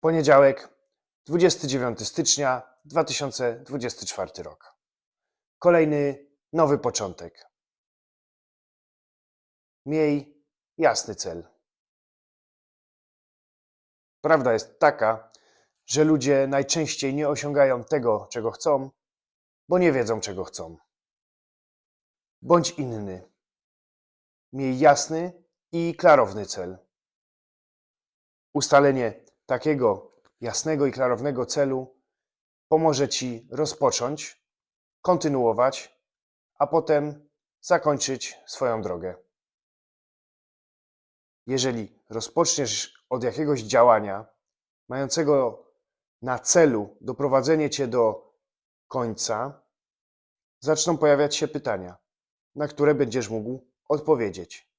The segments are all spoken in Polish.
Poniedziałek, 29 stycznia 2024 rok. Kolejny nowy początek. Miej jasny cel. Prawda jest taka, że ludzie najczęściej nie osiągają tego, czego chcą, bo nie wiedzą, czego chcą. Bądź inny. Miej jasny i klarowny cel. Ustalenie takiego jasnego i klarownego celu pomoże Ci rozpocząć, kontynuować, a potem zakończyć swoją drogę. Jeżeli rozpoczniesz od jakiegoś działania mającego na celu doprowadzenie Cię do końca, zaczną pojawiać się pytania, na które będziesz mógł odpowiedzieć.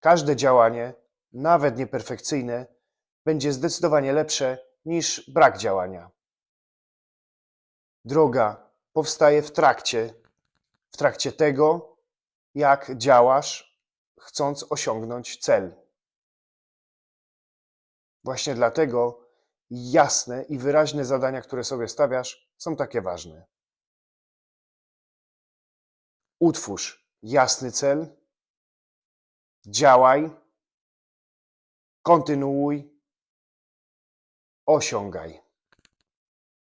Każde działanie, nawet nieperfekcyjne, będzie zdecydowanie lepsze niż brak działania. Droga powstaje w trakcie, w trakcie tego, jak działasz, chcąc osiągnąć cel. Właśnie dlatego jasne i wyraźne zadania, które sobie stawiasz, są takie ważne. Utwórz jasny cel, działaj, kontynuuj, osiągaj.